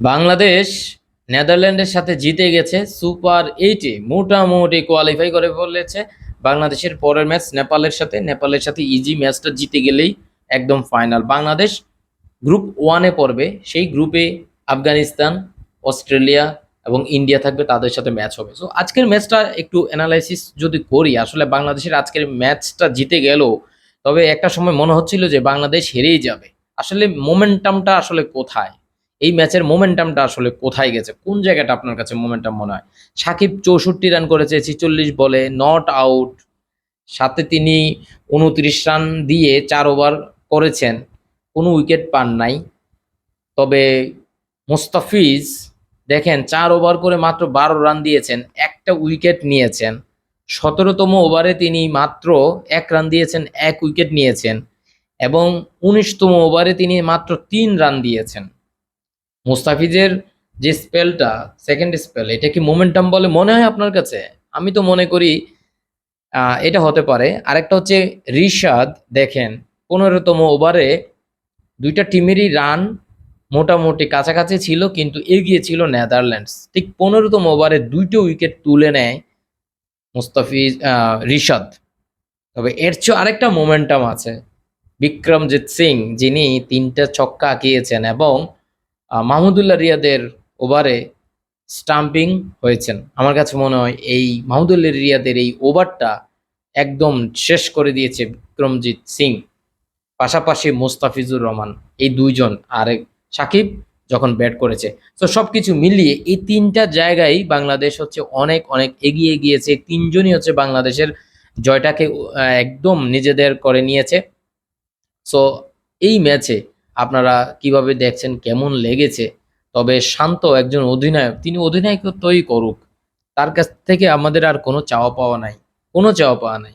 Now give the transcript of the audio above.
বাংলাদেশ নেদারল্যান্ডের সাথে জিতে গেছে সুপার এইটে, মোটামুটি কোয়ালিফাই করে ফেলেছে। বাংলাদেশের পরের ম্যাচ নেপালের সাথে নেপালের সাথে ইজি ম্যাচটা জিতে গেলেই একদম ফাইনাল বাংলাদেশ গ্রুপ ওয়ানে পড়বে, সেই গ্রুপে আফগানিস্তান, অস্ট্রেলিয়া এবং ইন্ডিয়া থাকবে, তাদের সাথে ম্যাচ হবে। সো আজকের ম্যাচটা একটু অ্যানালাইসিস যদি করি, আসলে বাংলাদেশের আজকের ম্যাচটা জিতে গেল, তবে একটা সময় মনে হচ্ছিল যে বাংলাদেশ হেরেই যাবে। আসলে মোমেন্টামটা আসলে কোথায়? এই ম্যাচের মোমেন্টামটা আসলে কোথায় গেছে? কোন জায়গাটা আপনার কাছে মোমেন্টাম মনে হয়? সাকিব চৌষট্টি রান করেছে, ছিচল্লিশ বলে নট আউট সাথে তিনি উনত্রিশ রান দিয়ে চার ওভার করেছেন। কোনো উইকেট পান নাই। তবে মুস্তাফিজ, দেখেন, চার ওভার করে মাত্র বারো রান দিয়েছেন, একটা উইকেট নিয়েছেন। সতেরোতম ওভারে তিনি মাত্র এক রান দিয়েছেন, এক উইকেট নিয়েছেন। এবং উনিশতম ওভারে তিনি মাত্র তিন রান দিয়েছেন। মুস্তাফিজের যে স্পেলটা সেকেন্ড স্পেল এটা কি মোমেন্টাম বলে মনে হয় আপনার কাছে? আমি তো মনে করি এটা হতে পারে। আরেকটা হচ্ছে রিশাদ, দেখেন, পনেরোতম ওভারে দুইটা টিমেরই রান মোটামুটি কাছাকাছি ছিল, কিন্তু এগিয়ে ছিল নেদারল্যান্ডস। ঠিক পনেরোতম ওভারে দুইটো উইকেট তুলে নেয় মুস্তাফিজ রিশাদ। তবে এর চেয়ে আরেকটা মোমেন্টাম আছে। বিক্রমজিৎ সিং, যিনি তিনটা ছক্কা আঁকিয়েছেন এবং মাহমুদুল্লাহ রিয়াদের ওভারে স্টাম্পিং হয়েছেন। আমার কাছে মনে হয় এই মাহমুদুল্লাহ রিয়াদের এই ওভারটা একদম শেষ করে দিয়েছে বিক্রমজিৎ সিং, পাশাপাশি মুস্তাফিজুর রহমান, এই দুইজন আর সাকিব যখন ব্যাট করেছে। তো সব কিছু মিলিয়ে এই তিনটা জায়গায় বাংলাদেশ হচ্ছে অনেক অনেক এগিয়ে গিয়েছে। তিনজনই হচ্ছে বাংলাদেশের জয়টাকে একদম নিজেদের করে নিয়েছে। সো এই ম্যাচে আপনারা কীভাবে দেখছেন, কেমন লেগেছে? তবে শান্ত একজন অধিনায়ক, তিনি অধিনায়কত্বই করুক। তার কাছ থেকে আমাদের আর কোনো চাওয়া পাওয়া নাই। কোনো চাওয়া পাওয়া নাই।